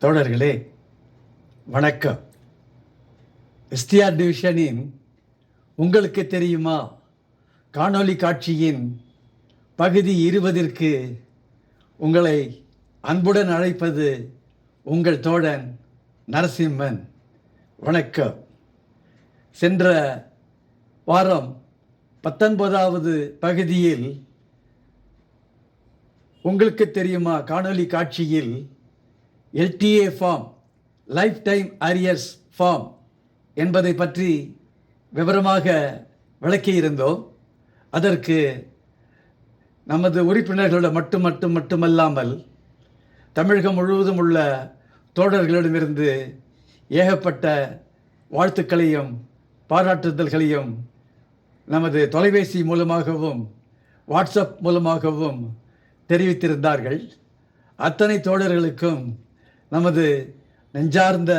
தோழர்களே வணக்கம். எஸ்டிஆர் டிவிஷனின் உங்களுக்கு தெரியுமா? காணொளி காட்சியின் பகுதி இருபதிற்கு உங்களை அன்புடன் அழைப்பது உங்கள் தோழன் நரசிம்மன். வணக்கம். சென்ற வாரம் பத்தொன்பதாவது பகுதியில் உங்களுக்கு தெரியுமா? காணொளி காட்சியில் LTA form lifetime arrears form என்பதை பற்றி விவரமாக விளக்கியிருந்தோம் அதற்கு நமது உறுப்பினர்களோட மட்டும் மட்டும் மட்டுமல்லாமல் தமிழகம் முழுவதும் உள்ள தோழர்களிடமிருந்து ஏகப்பட்ட வாழ்த்துக்களையும் பாராட்டுதல்களையும் நமது தொலைபேசி மூலமாகவும் வாட்ஸ்அப் மூலமாகவும் தெரிவித்திருந்தார்கள். அத்தனை தோழர்களுக்கும் நமது நெஞ்சார்ந்த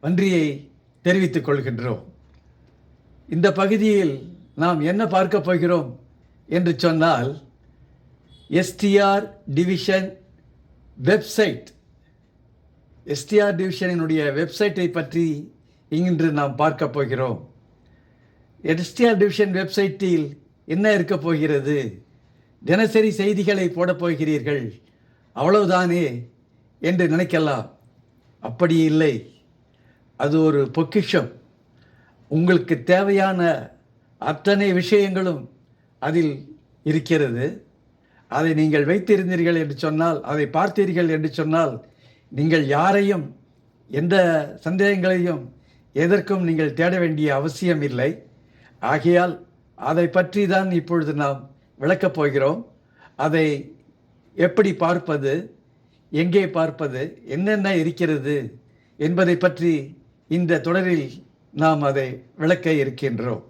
நன்றியை தெரிவித்துக் கொள்கின்றோம். இந்த பகுதியில் நாம் என்ன பார்க்க போகிறோம் என்று சொன்னால் எஸ்டிஆர் டிவிஷன் வெப்சைட். எஸ்டிஆர் டிவிஷனினுடைய வெப்சைட்டை பற்றி இன்று நாம் பார்க்க போகிறோம். எஸ்டிஆர் டிவிஷன் வெப்சைட்டில் என்ன இருக்கப் போகிறது? தினசரி செய்திகளை போடப் போகிறீர்கள். அவ்வளவுதானே? என்று நினைக்கலாம். அப்படி இல்லை. அது ஒரு பொக்கிஷம். உங்களுக்கு தேவையான அத்தனை விஷயங்களும் அதில் இருக்கிறது. அதை நீங்கள் வைத்திருந்தீர்கள் என்று சொன்னால் அதை பார்த்தீர்கள் என்று சொன்னால் நீங்கள் யாரையும் எந்த சந்தேகங்களையும் எதற்கும் நீங்கள் தேட வேண்டிய அவசியம் இல்லை. ஆகையால் அதை பற்றி தான் இப்பொழுது நாம் விளக்கப் போகிறோம். அதை எப்படி பார்ப்பது? எங்கே பார்ப்பது? என்னென்ன இருக்கிறது? என்பதை பற்றி இந்த தொடரில் நாம் அதை விளக்க இருக்கின்றோம்.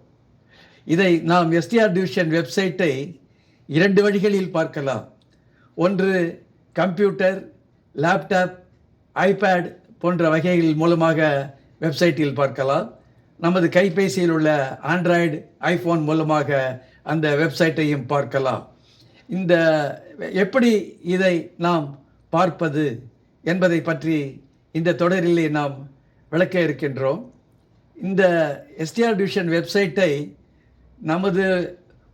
இதை நாம் எஸ்டிஆர் டிவிஷன் வெப்சைட்டை இரண்டு வழிகளில் பார்க்கலாம். ஒன்று கம்ப்யூட்டர் லேப்டாப் ஐபேட் போன்ற வகைகள் மூலமாக வெப்சைட்டில் பார்க்கலாம். நமது கைபேசியில் உள்ள ஆண்ட்ராய்டு ஐஃபோன் மூலமாக அந்த வெப்சைட்டையும் பார்க்கலாம். இந்த எப்படி இதை நாம் பார்ப்பது என்பதை பற்றி இந்த தொடரிலே நாம் விளக்க இருக்கின்றோம். இந்த எஸ்டிஆர் டிவிஷன் வெப்சைட்டை நமது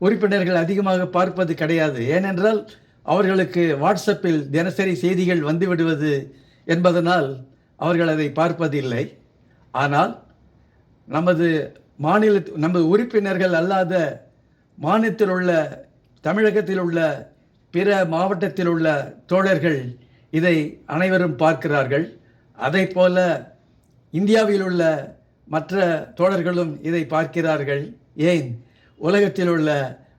உறுப்பினர்கள் அதிகமாக பார்ப்பது கிடையாது. ஏனென்றால் அவர்களுக்கு வாட்ஸ்அப்பில் தினசரி செய்திகள் வந்துவிடுவது என்பதனால் அவர்கள் அதை பார்ப்பதில்லை. ஆனால் நமது மாநில நமது உறுப்பினர்கள் அல்லாத மாநிலத்தில் உள்ள தமிழகத்தில் உள்ள பிற மாவட்டத்தில் உள்ள தோழர்கள் இதை அனைவரும் பார்க்கிறார்கள். அதை போல இந்தியாவில் உள்ள மற்ற தோழர்களும் இதை பார்க்கிறார்கள். ஏன்? உலகத்தில் உள்ள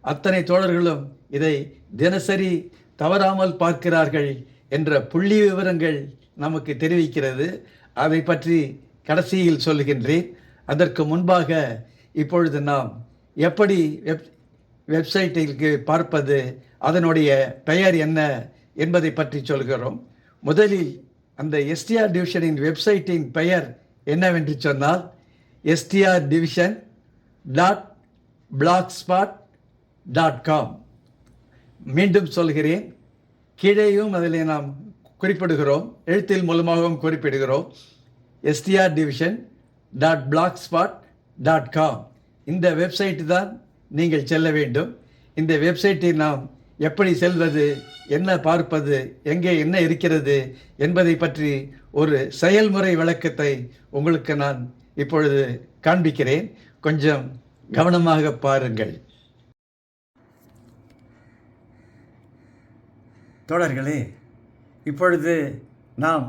அத்தனை தோழர்களும் இதை தினசரி தவறாமல் பார்க்கிறார்கள் என்ற புள்ளி விவரங்கள் நமக்கு தெரிவிக்கிறது. அதை பற்றி கடைசியில் சொல்கின்றேன். அதற்கு முன்பாக இப்பொழுது நாம் எப்படி வெப் வெப்சைட்டிற்கு பார்ப்பது அதனுடைய பெயர் என்ன என்பதை பற்றி சொல்கிறோம். முதலில் அந்த எஸ்டிஆர் டிவிஷனின் வெப்சைட்டின் பெயர் என்னவென்று சொன்னால் STR division dot blogspot dot com மீண்டும் சொல்கிறேன். கீழேயும் அதில் நாம் குறிப்பிடுகிறோம். எழுத்தில் மூலமாகவும் குறிப்பிடுகிறோம். STR division dot blogspot dot com இந்த வெப்சைட்டு தான் நீங்கள் செல்ல வேண்டும். இந்த வெப்சைட்டை நாம் எப்படி செல்வது என்ன பார்ப்பது எங்கே என்ன இருக்கிறது என்பதை பற்றி ஒரு செயல்முறை விளக்கத்தை உங்களுக்கு நான் இப்பொழுது காண்பிக்கிறேன். கொஞ்சம் கவனமாக பாருங்கள். தோழர்களே இப்பொழுது நாம்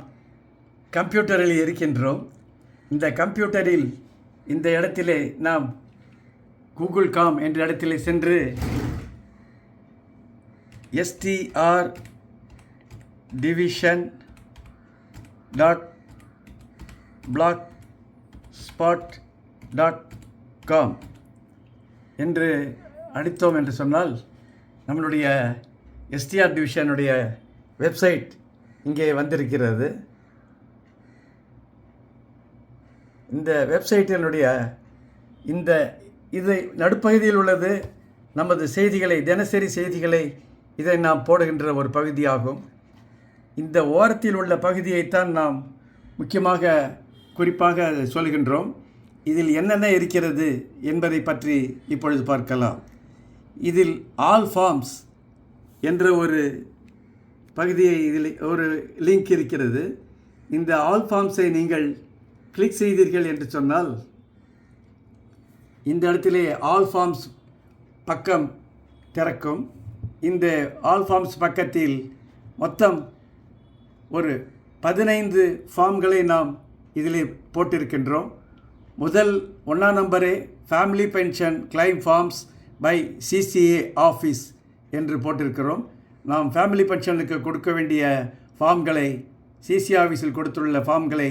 கம்ப்யூட்டரில் இருக்கின்றோம். இந்த கம்ப்யூட்டரில் இந்த இடத்திலே நாம் கூகுள் காம் என்ற இடத்திலே சென்று STR division dot blogspot dot com என்று அடித்தோம் என்று சொன்னால் நம்மளுடைய எஸ்டிஆர் டிவிஷனுடைய வெப்சைட் இங்கே வந்திருக்கிறது. இந்த வெப்சைட்டினுடைய இந்த இதை நடுப்பகுதியில் உள்ளது. நமது செய்திகளை தினசரி செய்திகளை இதை நாம் போடுகின்ற ஒரு பகுதியாகும். இந்த ஓரத்தில் உள்ள பகுதியைத்தான் நாம் முக்கியமாக குறிப்பாக சொல்கின்றோம். இதில் என்னென்ன இருக்கிறது என்பதை பற்றி இப்பொழுது பார்க்கலாம். இதில் ஆல் ஃபார்ம்ஸ் என்ற ஒரு பகுதியை இதில் ஒரு லிங்க் இருக்கிறது. இந்த ஆல் ஃபார்ம்ஸை நீங்கள் கிளிக் செய்தீர்கள் என்று சொன்னால் இந்த இடத்திலே ஆல் ஃபார்ம்ஸ் பக்கம் திறக்கும். இந்த ஆல் ஃபார்ம்ஸ் பக்கத்தில் மொத்தம் ஒரு பதினைந்து ஃபார்ம்களை நாம் இதில் போட்டிருக்கின்றோம். முதல் ஒன்றாம் நம்பரே family pension claim forms by CCA office என்று போட்டிருக்கிறோம். நாம் ஃபேமிலி பென்ஷனுக்கு கொடுக்க வேண்டிய ஃபார்ம்களை சிசி ஆஃபீஸில் கொடுத்துள்ள ஃபார்ம்களை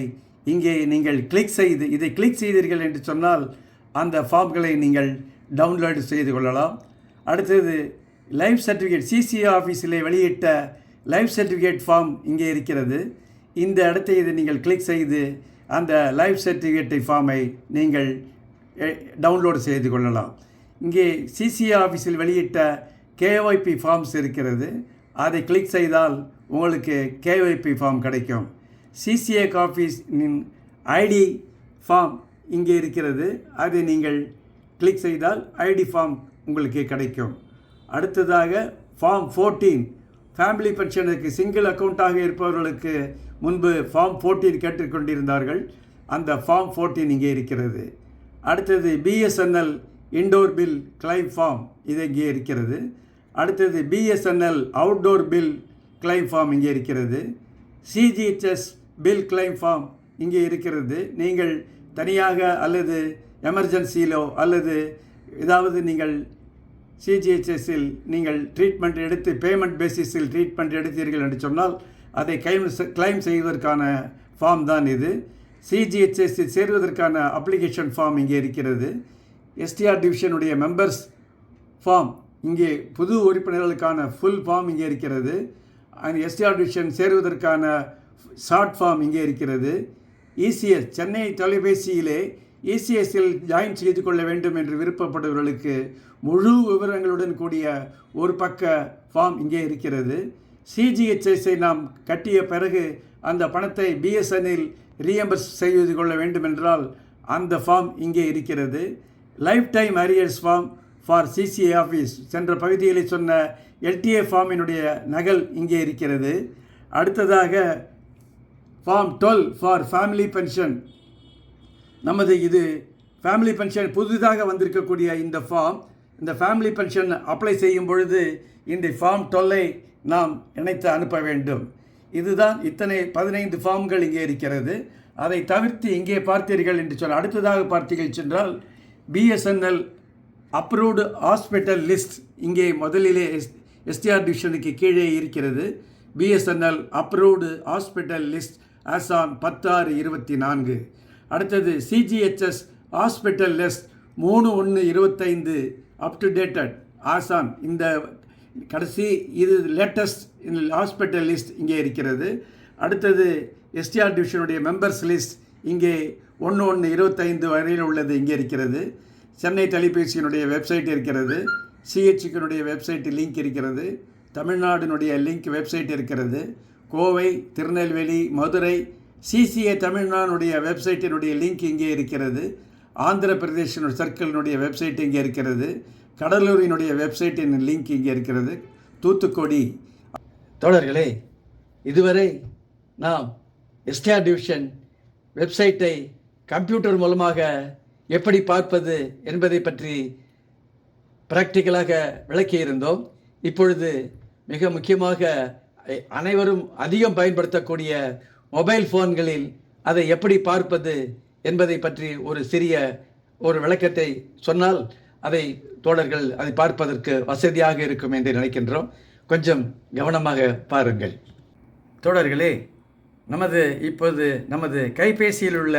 இங்கே நீங்கள் கிளிக் செய்து இதை கிளிக் செய்தீர்கள் என்று சொன்னால் அந்த ஃபார்ம்களை நீங்கள் டவுன்லோடு செய்து கொள்ளலாம். அடுத்தது லைஃப் சர்டிஃபிகேட் சிசிஏ ஆஃபீஸிலே வெளியிட்ட லைஃப் சர்டிஃபிகேட் ஃபார்ம் இங்கே இருக்கிறது. இந்த இடத்தை இதை நீங்கள் கிளிக் செய்து அந்த லைஃப் சர்டிஃபிகேட்டை ஃபார்மை நீங்கள் டவுன்லோடு செய்து கொள்ளலாம். இங்கே சிசிஏ ஆஃபீஸில் வெளியிட்ட கேஒய்பி ஃபார்ம்ஸ் இருக்கிறது. அதை கிளிக் செய்தால் உங்களுக்கு கேஒய்பி ஃபார்ம் கிடைக்கும். சிசிஏ ஆஃபீஸின் ஐடி ஃபார்ம் இங்கே இருக்கிறது. அதை நீங்கள் கிளிக் செய்தால் ஐடி ஃபார்ம் உங்களுக்கு கிடைக்கும். அடுத்ததாக ஃபார்ம் ஃபோர்டீன் ஃபேமிலி பென்ஷனுக்கு சிங்கிள் அக்கௌண்ட்டாக இருப்பவர்களுக்கு முன்பு ஃபார்ம் ஃபோர்டீன் கேட்டுக்கொண்டிருந்தார்கள். அந்த ஃபார்ம் ஃபோர்டீன் இங்கே இருக்கிறது. அடுத்தது BSNL indoor bill claim form இது இங்கே இருக்கிறது. அடுத்தது BSNL outdoor bill claim form இங்கே இருக்கிறது. சிஜிஹெச்எஸ் பில் கிளைம் ஃபார்ம் இங்கே இருக்கிறது. நீங்கள் தனியாக அல்லது எமர்ஜென்சியிலோ அல்லது ஏதாவது நீங்கள் சிஜிஹெச்எஸில் நீங்கள் ட்ரீட்மெண்ட் எடுத்து பேமெண்ட் பேசிஸில் ட்ரீட்மெண்ட் எடுத்தீர்கள் என்று சொன்னால் அதை கிளைம் கிளைம் செய்வதற்கான ஃபார்ம் தான் இது. சிஜிஹெச்எஸில் சேருவதற்கான அப்ளிகேஷன் ஃபார்ம் இங்கே இருக்கிறது. எஸ்டிஆர் டிவிஷனுடைய மெம்பர்ஸ் ஃபார்ம் இங்கே புது உறுப்பினர்களுக்கான ஃபுல் ஃபார்ம் இங்கே இருக்கிறது. அண்ட் எஸ்டிஆர் டிவிஷன் சேருவதற்கான ஷார்ட் ஃபார்ம் இங்கே இருக்கிறது. இசிஎஸ் சென்னை தொலைபேசியிலே இசிஎஸ்ஸில் ஜாயின் செய்து கொள்ள வேண்டும் என்று விருப்பப்படுபவர்களுக்கு முழு விவரங்களுடன் கூடிய ஒரு பக்க ஃபார்ம் இங்கே இருக்கிறது. சிஜிஹெச்எஸ்ஐ நாம் கட்டிய பிறகு அந்த பணத்தை பிஎஸ்என்எல் ரீஎம்பர்ஸ் செய்து கொள்ள வேண்டுமென்றால் அந்த ஃபார்ம் இங்கே இருக்கிறது. Lifetime arrears form for CCA office சென்ற பகுதிகளை சொன்ன எல்டிஏ ஃபார்மினுடைய நகல் இங்கே இருக்கிறது. அடுத்ததாக form twelve for family pension நமது இது ஃபேமிலி பென்ஷன் புதிதாக வந்திருக்கக்கூடிய இந்த ஃபார்ம் இந்த ஃபேமிலி பென்ஷன் அப்ளை செய்யும் பொழுது இந்த ஃபார்ம் டொல்லை நாம் இணைத்து அனுப்ப வேண்டும். இதுதான் இத்தனை பதினைந்து ஃபார்ம்கள் இங்கே இருக்கிறது. அதை தவிர்த்து இங்கே பார்த்தீர்கள் என்று சொன்ன அடுத்ததாக பார்த்தீர்கள் சென்றால் பிஎஸ்என்எல் அப்ரூவ்டு ஹாஸ்பிட்டல் லிஸ்ட் இங்கே முதலிலே எஸ் எஸ்டிஆர் டிவிஷனுக்கு கீழே இருக்கிறது. BSNL approved hospital list as on பத்தாறு இருபத்தி நான்கு. அடுத்தது சிஜிஹெச்எஸ் ஹாஸ்பிட்டல் லிஸ்ட் மூணு ஒன்று இருபத்தைந்து அப் டு டேட்டட் ஆசான் இந்த கடைசி இது லேட்டஸ்ட் ஹாஸ்பிட்டல் லிஸ்ட் இங்கே இருக்கிறது. அடுத்தது எஸ்டிஆர் டிவிஷனுடைய மெம்பர்ஸ் லிஸ்ட் இங்கே ஒன்று ஒன்று இருபத்தைந்து வரையில் உள்ளது இங்கே இருக்கிறது. சென்னை தொலைபேசியினுடைய வெப்சைட் இருக்கிறது. சிஹெச்சுக்கினுடைய வெப்சைட் லிங்க் இருக்கிறது. தமிழ்நாடினுடைய லிங்க் வெப்சைட் இருக்கிறது. கோவை திருநெல்வேலி மதுரை சிசிஏ தமிழ்நாடுடைய வெப்சைட்டினுடைய லிங்க் இங்கே இருக்கிறது. ஆந்திர பிரதேசனுடைய சர்க்கிளினுடைய வெப்சைட் இங்கே இருக்கிறது? கடலூரினுடைய வெப்சைட்டின் லிங்க் இங்கே இருக்கிறது. தூத்துக்குடி. தோழர்களே இதுவரை நாம் எஸ்டிஆர் டிவிஷன் வெப்சைட்டை கம்ப்யூட்டர் மூலமாக எப்படி பார்ப்பது என்பதை பற்றி ப்ராக்டிக்கலாக விளக்கியிருந்தோம் இப்பொழுது மிக முக்கியமாக அனைவரும் அதிகம் பயன்படுத்தக்கூடிய மொபைல் ஃபோன்களில் அதை எப்படி பார்ப்பது என்பதை பற்றி ஒரு சிறிய ஒரு விளக்கத்தை சொன்னால் அதை தோழர்கள் அதை பார்ப்பதற்கு வசதியாக இருக்கும் என்று நினைக்கின்றோம். கொஞ்சம் கவனமாக பாருங்கள். தோழர்களே நமது இப்போது நமது கைபேசியில் உள்ள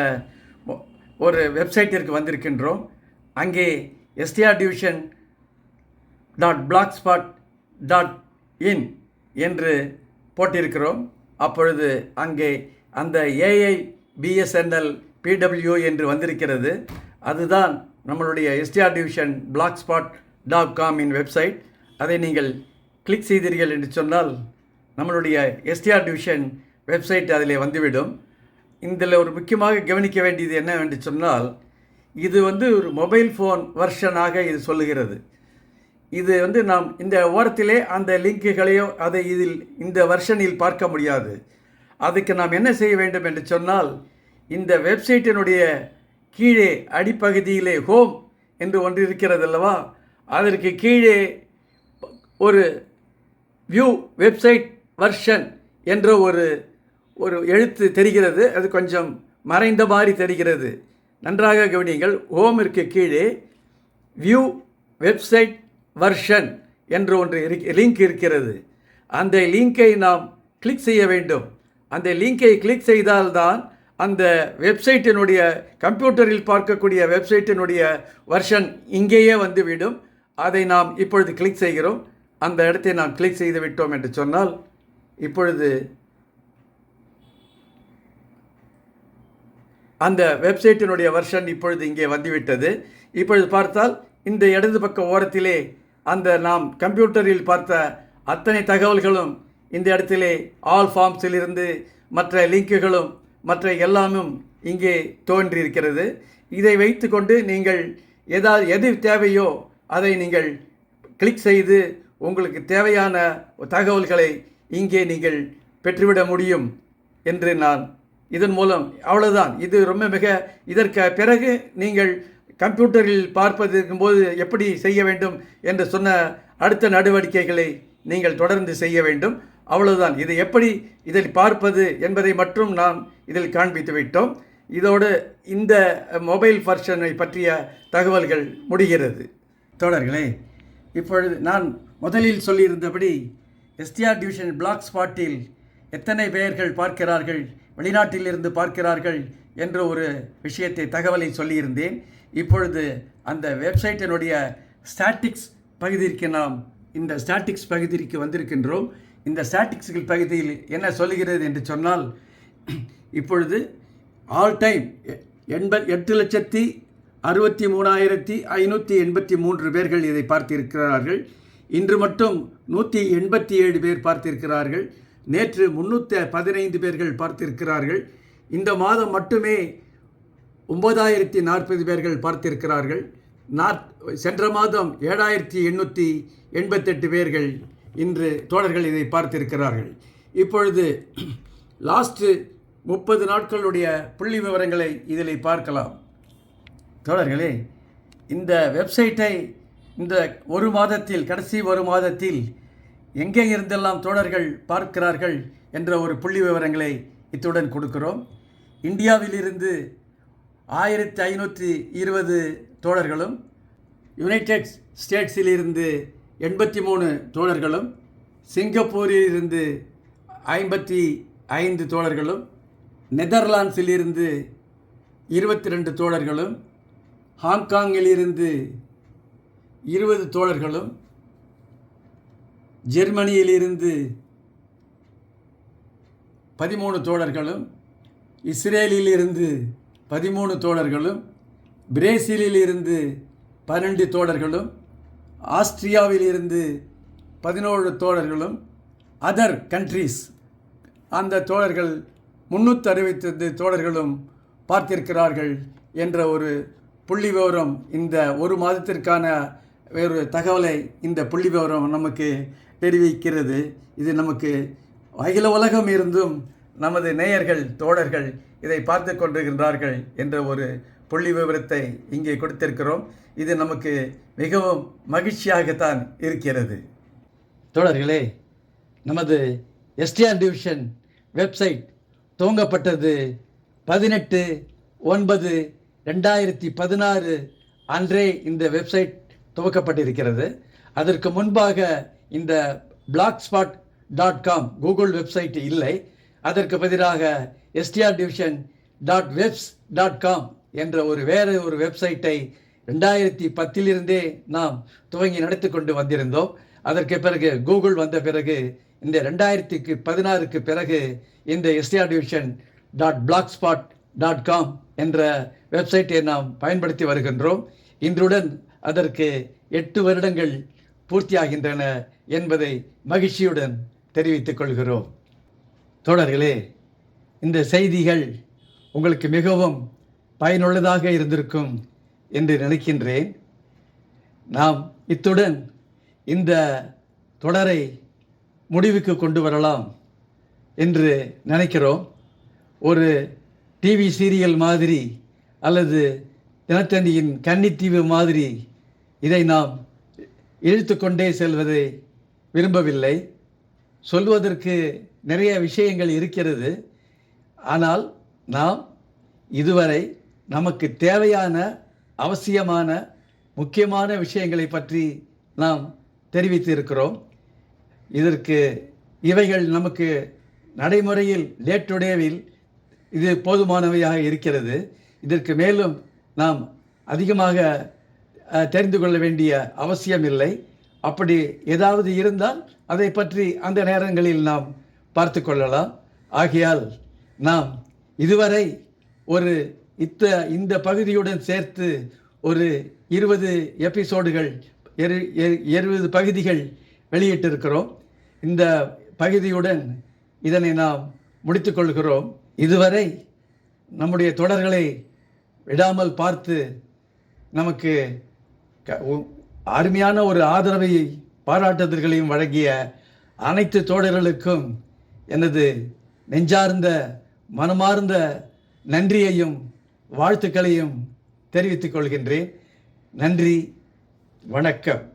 ஒரு வெப்சைட்டிற்கு வந்திருக்கின்றோம். அங்கே STR division dot blogspot dot in என்று போட்டிருக்கிறோம். அப்பொழுது அங்கே அந்த ஏஐ பிஎஸ்என்எல் பிடபிள்யூ என்று வந்திருக்கிறது. அதுதான் நம்மளுடைய STR division blogspot dot காமின் வெப்சைட் அதை நீங்கள் கிளிக் செய்தீர்கள் என்று சொன்னால் நம்மளுடைய எஸ்டிஆர் டிவிஷன் வெப்சைட் அதிலே வந்துவிடும். இதில் ஒரு முக்கியமாக கவனிக்க வேண்டியது என்னவென்று சொன்னால் இது வந்து ஒரு மொபைல் ஃபோன் வெர்ஷனாக இது சொல்லுகிறது. இது வந்து நாம் இந்த ஓரத்திலே அந்த லிங்குகளையோ அதை இதில் இந்த வெர்ஷனில் பார்க்க முடியாது. அதுக்கு நாம் என்ன செய்ய வேண்டும் என்று சொன்னால் இந்த வெப்சைட்டினுடைய கீழே அடிப்பகுதியிலே ஹோம் என்று ஒன்று இருக்கிறது அல்லவா அதற்கு கீழே ஒரு வியூ வெப்சைட் வர்ஷன் என்ற ஒரு ஒரு எழுத்து தெரிகிறது. அது கொஞ்சம் மறைந்த மாதிரி தெரிகிறது. நன்றாக கவனியுங்கள். ஹோமிற்கு கீழே வியூ வெப்சைட் வர்ஷன் என்று ஒன்று லிங்க் இருக்கிறது. அந்த லிங்கை நாம் கிளிக் செய்ய வேண்டும். அந்த லிங்கை கிளிக் செய்தால்தான் அந்த வெப்சைட்டினுடைய கம்ப்யூட்டரில் பார்க்கக்கூடிய வெப்சைட்டினுடைய வெர்ஷன் இங்கேயே வந்துவிடும். அதை நாம் இப்பொழுது கிளிக் செய்கிறோம். அந்த இடத்தை நாம் கிளிக் செய்து விட்டோம் என்று சொன்னால் இப்பொழுது அந்த வெப்சைட்டினுடைய வெர்ஷன் இப்பொழுது இங்கே வந்துவிட்டது. இப்பொழுது பார்த்தால் இந்த இடது பக்க ஓரத்திலே அந்த நாம் கம்ப்யூட்டரில் பார்த்த அத்தனை தகவல்களும் இந்த இடத்திலே ஆல் ஃபார்ம்ஸிலிருந்து மற்ற லிங்குகளும் மற்ற எல்லாமும் இங்கே தோன்றியிருக்கிறது. இதை வைத்துக்கொண்டு நீங்கள் ஏதாவது எது தேவையோ அதை நீங்கள் கிளிக் செய்து உங்களுக்கு தேவையான தகவல்களை இங்கே நீங்கள் பெற்றுவிட முடியும் என்று நான் இதன் மூலம் அவ்வளவுதான். இது ரொம்ப மிக இதற்கு பிறகு நீங்கள் கம்ப்யூட்டரில் பார்ப்பது இருக்கும்போது எப்படி செய்ய வேண்டும் என்று சொன்ன அடுத்த நடவடிக்கைகளை நீங்கள் தொடர்ந்து செய்ய வேண்டும். அவ்வளவுதான். இது எப்படி இதில் பார்ப்பது என்பதை மட்டும் நாம் இதில் காண்பித்து விட்டோம். இதோடு இந்த மொபைல் ஃபர்ஷனை பற்றிய தகவல்கள் முடிகிறது. தோழர்களே இப்பொழுது நான் முதலில் சொல்லியிருந்தபடி எஸ்டிஆர் டிவிஷன் பிளாக் ஸ்பாட்டில் எத்தனை பெயர்கள் பார்க்கிறார்கள் வெளிநாட்டிலிருந்து பார்க்கிறார்கள் என்ற ஒரு விஷயத்தை தகவலை சொல்லியிருந்தேன். இப்பொழுது அந்த வெப்சைட்டினுடைய ஸ்டாட்டிக்ஸ் பகுதிக்கு நாம் இந்த ஸ்டாட்டிக்ஸ் பகுதிக்கு வந்திருக்கின்றோம். இந்த ஸ்டாட்டிக்ஸ்கள் பகுதியில் என்ன சொல்லுகிறது என்று சொன்னால் இப்பொழுது ஆல் டைம் எண்ப எட்டு லட்சத்தி அறுபத்தி மூணாயிரத்தி ஐநூற்றி எண்பத்தி மூன்று பேர்கள் இதை பார்த்திருக்கிறார்கள். இன்று மட்டும் நூற்றி எண்பத்தி ஏழு பேர் பார்த்திருக்கிறார்கள். நேற்று முன்னூற்றி பதினைந்து பேர்கள் பார்த்திருக்கிறார்கள். இந்த மாதம் மட்டுமே ஒன்பதாயிரத்தி நாற்பது பேர்கள் பார்த்திருக்கிறார்கள். நாற் சென்ற மாதம் ஏழாயிரத்தி எண்ணூற்றி எண்பத்தெட்டு பேர்கள் இன்று தோழர்கள் இதை பார்த்திருக்கிறார்கள். இப்பொழுது லாஸ்ட்டு முப்பது நாட்களுடைய புள்ளி விவரங்களை இதில் பார்க்கலாம். தோழர்களே இந்த வெப்சைட்டை இந்த ஒரு மாதத்தில் கடைசி ஒரு மாதத்தில் எங்கே இருந்தெல்லாம் தோழர்கள் பார்க்கிறார்கள் என்ற ஒரு புள்ளி விவரங்களை இத்துடன் கொடுக்கிறோம். இந்தியாவிலிருந்து ஆயிரத்தி ஐநூற்றி இருபது தோழர்களும் யுனைடெட் ஸ்டேட்ஸிலிருந்து எண்பத்தி மூணு தோழர்களும் சிங்கப்பூரிலிருந்து ஐம்பத்தி ஐந்து தோழர்களும் நெதர்லாண்ட்ஸிலிருந்து இருபத்தி ரெண்டு தோழர்களும் ஹாங்காங்கிலிருந்து இருபது தோழர்களும் ஜெர்மனியிலிருந்து பதிமூணு தோழர்களும் இஸ்ரேலிலிருந்து பதிமூணு தோழர்களும் பிரேசிலிலிருந்து பன்னெண்டு தோழர்களும் ஆஸ்திரியாவிலிருந்து பதினோரு தோழர்களும் அதர் கண்ட்ரீஸ் அந்த தோழர்கள் முன்னூற்றி அறுபத்தைந்து தோழர்களும் பார்த்திருக்கிறார்கள் என்ற ஒரு புள்ளி விவரம் இந்த ஒரு மாதத்திற்கான வேறு தகவலை இந்த புள்ளி விவரம் நமக்கு தெரிவிக்கிறது. இது நமக்கு அகில உலகம் இருந்தும் நமது நேயர்கள் தோழர்கள் இதை பார்த்து கொண்டிருக்கின்றார்கள் என்ற ஒரு புள்ளி விவரத்தை இங்கே கொடுத்திருக்கிறோம். இது நமக்கு மிகவும் மகிழ்ச்சியாகத்தான் இருக்கிறது. தோழர்களே நமது எஸ்டிஆர் டிவிஷன் வெப்சைட் துவங்கப்பட்டது பதினெட்டு ஒன்பது ரெண்டாயிரத்தி பதினாறு அன்றே இந்த வெப்சைட் துவக்கப்பட்டிருக்கிறது. அதற்கு முன்பாக இந்த blogspot dot com Google website இல்லை. அதற்கு பதிலாக STR division dot webs dot com என்ற ஒரு வேறு ஒரு வெப்சைட்டை ரெண்டாயிரத்தி பத்திலிருந்தே நாம் துவங்கி நடத்தி கொண்டு வந்திருந்தோம். அதற்கு பிறகு கூகுள் வந்த பிறகு இந்த ரெண்டாயிரத்திக்கு பதினாறுக்கு பிறகு இந்த STR division dot blogspot dot com என்ற வெப்சைட்டை நாம் பயன்படுத்தி வருகின்றோம். இன்றுடன் அதற்கு எட்டு வருடங்கள் பூர்த்தியாகின்றன என்பதை மகிழ்ச்சியுடன் தெரிவித்துக் கொள்கிறோம். தோழர்களே இந்த செய்திகள் உங்களுக்கு மிகவும் பயனுள்ளதாக இருந்திருக்கும் என்று நினைக்கின்றேன். நாம் இத்துடன் இந்த தொடரை முடிவுக்கு கொண்டு வரலாம் என்று நினைக்கிறோம். ஒரு டிவி சீரியல் மாதிரி அல்லது தினத்தந்தியின் கன்னித்தீவு மாதிரி இதை நாம் இழுத்து கொண்டே செல்வதை விரும்பவில்லை. சொல்வதற்கு நிறைய விஷயங்கள் இருக்கிறது. ஆனால் நாம் இதுவரை நமக்கு தேவையான அவசியமான முக்கியமான விஷயங்களை பற்றி நாம் தெரிவித்து இருக்கிறோம் இதற்கு இவைகள் நமக்கு நடைமுறையில் டே இது போதுமானவையாக இருக்கிறது. இதற்கு மேலும் நாம் அதிகமாக தெரிந்து கொள்ள வேண்டிய அவசியம் இல்லை. அப்படி ஏதாவது இருந்தால் அதை பற்றி அந்த நேரங்களில் நாம் பார்த்து கொள்ளலாம். ஆகையால் நாம் இதுவரை ஒரு இத்த இந்த பகுதியுடன் சேர்த்து ஒரு இருபது எபிசோடுகள் இரு இருபது பகுதிகள் வெளியிட்டிருக்கிறோம். இந்த பகுதியுடன் இதனை நாம் முடித்துக்கொள்கிறோம் இதுவரை நம்முடைய தொடர்களை விடாமல் பார்த்து நமக்கு க- உ- அருமையான ஒரு ஆதரவை பாராட்டுதல்களையும் வழங்கிய அனைத்து தோழர்களுக்கும் எனது நெஞ்சார்ந்த மனமார்ந்த நன்றியையும் வாழ்த்துக்களையும் தெரிவித்துக் கொள்கின்றேன். நன்றி வணக்கம்.